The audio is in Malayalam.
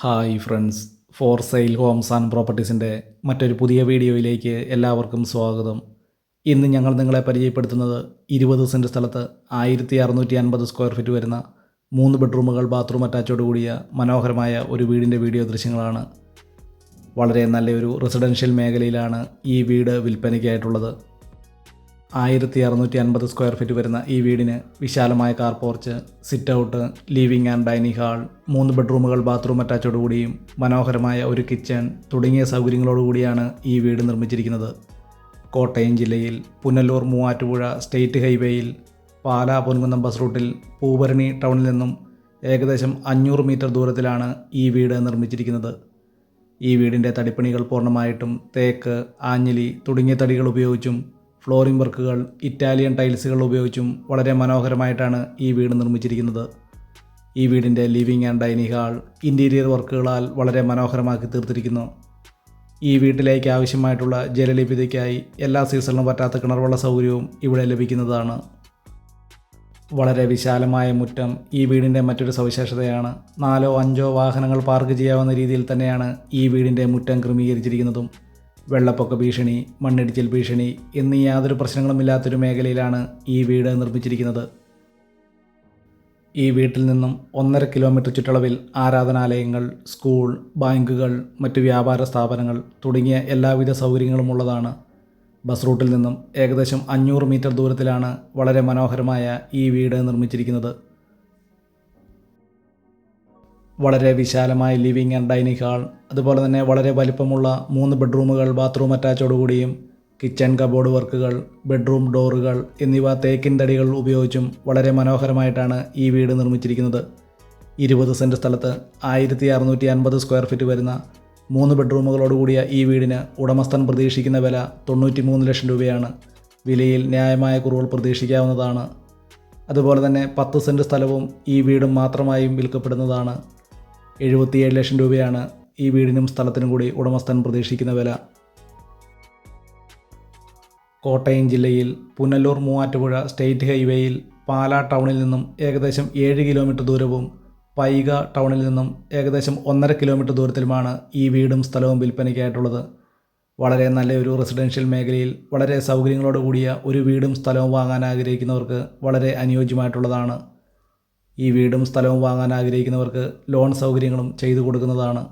Hi friends. For sale homes and പ്രോപ്പർട്ടീസിന്റെ മറ്റൊരു പുതിയ വീഡിയോയിലേക്ക് എല്ലാവർക്കും സ്വാഗതം. ഇന്ന് ഞങ്ങൾ നിങ്ങളെ പരിചയപ്പെടുത്തുന്നത് ഇരുപത് സെന്റ് സ്ഥലത്ത് ആയിരത്തി അറുന്നൂറ്റി അൻപത് സ്ക്വയർ ഫീറ്റ് വരുന്ന മൂന്ന് ബെഡ്റൂമുകൾ ബാത്റൂം അറ്റാച്ചോട് കൂടിയ മനോഹരമായ ഒരു വീടിന്റെ വീഡിയോ ദൃശ്യങ്ങളാണ്. വളരെ നല്ലൊരു റെസിഡൻഷ്യൽ മേഖലയിലാണ് ഈ വീട് വിൽപ്പനയ്ക്കായിട്ടുള്ളത്. ആയിരത്തി അറുന്നൂറ്റി അൻപത് സ്ക്വയർ ഫീറ്റ് വരുന്ന ഈ വീടിന് വിശാലമായ car porch sit out living and dining hall മൂന്ന് ബെഡ്റൂമുകൾ ബാത്റൂം അറ്റാച്ചോടുകൂടിയും മനോഹരമായ ഒരു കിച്ചൺ തുടങ്ങിയ സൗകര്യങ്ങളോടുകൂടിയാണ് ഈ വീട് നിർമ്മിച്ചിരിക്കുന്നത്. കോട്ടയം ജില്ലയിൽ പുനലൂർ മൂവാറ്റുപുഴ സ്റ്റേറ്റ് ഹൈവേയിൽ പാലാ പൊൻകുന്നം ബസ് റൂട്ടിൽ പൂവരണി ടൗണിൽ നിന്നും ഏകദേശം അഞ്ഞൂറ് മീറ്റർ ദൂരത്തിലാണ് ഈ വീട് നിർമ്മിച്ചിരിക്കുന്നത്. ഈ വീടിന്റെ തടിപ്പണികൾ പൂർണമായിട്ടും തേക്ക് ആഞ്ഞിലി തുടങ്ങിയ തടികൾ ഉപയോഗിച്ചും ഫ്ലോറിംഗ് വർക്കുകൾ ഇറ്റാലിയൻ ടൈൽസുകൾ ഉപയോഗിച്ചും വളരെ മനോഹരമായിട്ടാണ് ഈ വീട് നിർമ്മിച്ചിരിക്കുന്നത്. ഈ വീടിന്റെ living and dining hall interior വർക്കുകളാൽ വളരെ മനോഹരമാക്കി തീർത്തിരിക്കുന്നു. ഈ വീട്ടിലേക്ക് ആവശ്യമായിട്ടുള്ള ജലലഭ്യതയ്ക്കായി എല്ലാ സീസണിലും പറ്റാത്ത കിണർവെള്ള സൗകര്യവും ഇവിടെ ലഭിക്കുന്നതാണ്. വളരെ വിശാലമായ മുറ്റം ഈ വീടിന്റെ മറ്റൊരു സവിശേഷതയാണ്. നാലോ അഞ്ചോ വാഹനങ്ങൾ പാർക്ക് ചെയ്യാവുന്ന രീതിയിൽ തന്നെയാണ് ഈ വീടിന്റെ മുറ്റം ക്രമീകരിച്ചിരിക്കുന്നതും. വെള്ളപ്പൊക്ക ഭീഷണി മണ്ണിടിച്ചിൽ ഭീഷണി എന്നീ യാതൊരു പ്രശ്നങ്ങളുമില്ലാത്തൊരു മേഖലയിലാണ് ഈ വീട് നിർമ്മിച്ചിരിക്കുന്നത്. ഈ വീട്ടിൽ നിന്നും ഒന്നര കിലോമീറ്റർ ചുറ്റളവിൽ ആരാധനാലയങ്ങൾ സ്കൂൾ ബാങ്കുകൾ മറ്റ് വ്യാപാര സ്ഥാപനങ്ങൾ തുടങ്ങിയ എല്ലാവിധ സൗകര്യങ്ങളും ഉള്ളതാണ്. ബസ് റൂട്ടിൽ നിന്നും ഏകദേശം അഞ്ഞൂറ് മീറ്റർ ദൂരത്തിലാണ് വളരെ മനോഹരമായ ഈ വീട് നിർമ്മിച്ചിരിക്കുന്നത്. വളരെ വിശാലമായ ലിവിങ് ആൻഡ് ഡൈനിങ് ഹാൾ അതുപോലെ തന്നെ വളരെ വലിപ്പമുള്ള മൂന്ന് ബെഡ്റൂമുകൾ ബാത്റൂം അറ്റാച്ചോടുകൂടിയും കിച്ചൺ കബോർഡ് വർക്കുകൾ ബെഡ്റൂം ഡോറുകൾ എന്നിവ തേക്കിൻ തടികൾ ഉപയോഗിച്ചും വളരെ മനോഹരമായിട്ടാണ് ഈ വീട് നിർമ്മിച്ചിരിക്കുന്നത്. ഇരുപത് സെന്റ് സ്ഥലത്ത് ആയിരത്തി അറുന്നൂറ്റി അൻപത് സ്ക്വയർ ഫീറ്റ് വരുന്ന മൂന്ന് ബെഡ്റൂമുകളോടുകൂടിയ ഈ വീടിന് ഉടമസ്ഥൻ പ്രതീക്ഷിക്കുന്ന വില തൊണ്ണൂറ്റി മൂന്ന് ലക്ഷം രൂപയാണ്. വിലയിൽ ന്യായമായ കുറവുകൾ പ്രതീക്ഷിക്കാവുന്നതാണ്. അതുപോലെ തന്നെ പത്ത് സെന്റ് സ്ഥലവും ഈ വീടും മാത്രമായും വിൽക്കപ്പെടുന്നതാണ്. എഴുപത്തിയേഴ് ലക്ഷം രൂപയാണ് ഈ വീടിനും സ്ഥലത്തിനും കൂടി ഉടമസ്ഥൻ പ്രതീക്ഷിക്കുന്ന വില. കോട്ടയം ജില്ലയിൽ പുനലൂർ മൂവാറ്റുപുഴ സ്റ്റേറ്റ് ഹൈവേയിൽ പാലാ ടൗണിൽ നിന്നും ഏകദേശം ഏഴ് കിലോമീറ്റർ ദൂരവും പൈക ടൗണിൽ നിന്നും ഏകദേശം ഒന്നര കിലോമീറ്റർ ദൂരത്തിലുമാണ് ഈ വീടും സ്ഥലവും വിൽപ്പനയ്ക്കായിട്ടുള്ളത്. വളരെ നല്ല ഒരു റെസിഡൻഷ്യൽ മേഖലയിൽ വളരെ സൗകര്യങ്ങളോട് കൂടിയ ഒരു വീടും സ്ഥലവും വാങ്ങാൻ ആഗ്രഹിക്കുന്നവർക്ക് വളരെ അനുയോജ്യമായിട്ടുള്ളതാണ്. ഈ വീടും സ്ഥലവും വാങ്ങാൻ ആഗ്രഹിക്കുന്നവർക്ക് ലോൺ സൗകര്യങ്ങളും ചെയ്തു കൊടുക്കുന്നതാണ്